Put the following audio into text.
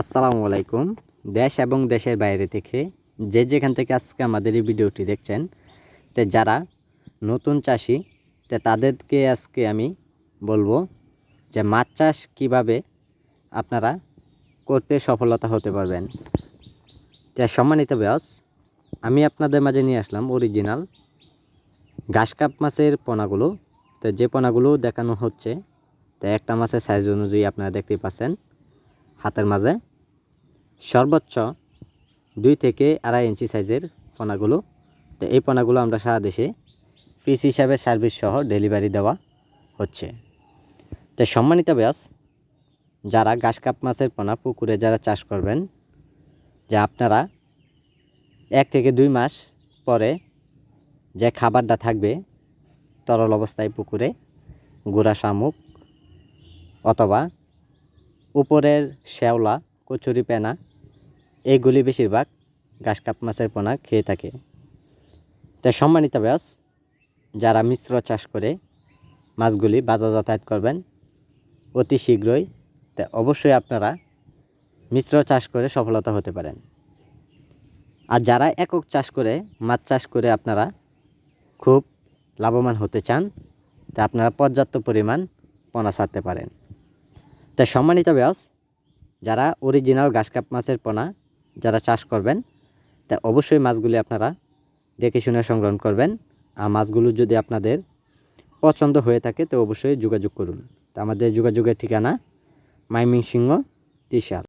আসসালামু আলাইকুম। দেশ এবং দেশের বাইরে থেকে যে যেখান থেকে আজকে আমাদের এই ভিডিওটি দেখছেন, তে যারা নতুন চাষি, তে তাদেরকে আজকে আমি বলব যে মাছ চাষ কীভাবে আপনারা করতে সফলতা হতে পারবেন। তে সম্মানিত ব্যাস আমি আপনাদের মাঝে নিয়ে আসলাম অরিজিনাল ঘাস কাপ মাছের পোনাগুলো। তো যে পোনাগুলো দেখানো হচ্ছে, তো একটা মাছের সাইজ অনুযায়ী আপনারা দেখতে পাচ্ছেন। হাতের মাঝে। সর্বোচ্চ দুই থেকে আড়াই ইঞ্চি সাইজের পোনাগুলো। তো এই পোনাগুলো আমরা সারা দেশে পিস হিসাবে সার্ভিস সহ ডেলিভারি দেওয়া হচ্ছে। তো সম্মানিত ব্যাস যারা ঘাস কাপ মাছের পোনা পুকুরে যারা চাষ করবেন, যে আপনারা এক থেকে দুই মাস পরে যে খাবারটা থাকবে, তরল অবস্থায় পুকুরে গুড়া শামুক অথবা উপরের শ্যাওলা, কচুরি পেনা এইগুলি বেশিরভাগ ঘাস কাপ মাছের পোনা খেয়ে থাকে। তাই সম্মানিত ব্যাস যারা মিশ্র চাষ করে মাছগুলি বাজার যাতায়াত করবেন, অতি শীঘ্রই তা অবশ্যই আপনারা মিশ্র চাষ করে সফলতা হতে পারেন। আর যারা একক চাষ করে, মাছ চাষ করে আপনারা খুব লাভবান হতে চান, তা আপনারা পর্যাপ্ত পরিমাণ পোনা ছাড়তে পারেন। তাই সম্মানিত ব্যাস যারা অরিজিনাল গাছকাপ কাপ মাছের পোনা, যারা চাষ করবেন তা অবশ্যই মাছগুলি আপনারা দেখে শুনে সংগ্রহণ করবেন। আর মাছগুলো যদি আপনাদের পছন্দ হয়ে থাকে তো অবশ্যই যোগাযোগ করুন। তা আমাদের যোগাযোগের ঠিকানা মাইমিং সিংহ ত্রিশাল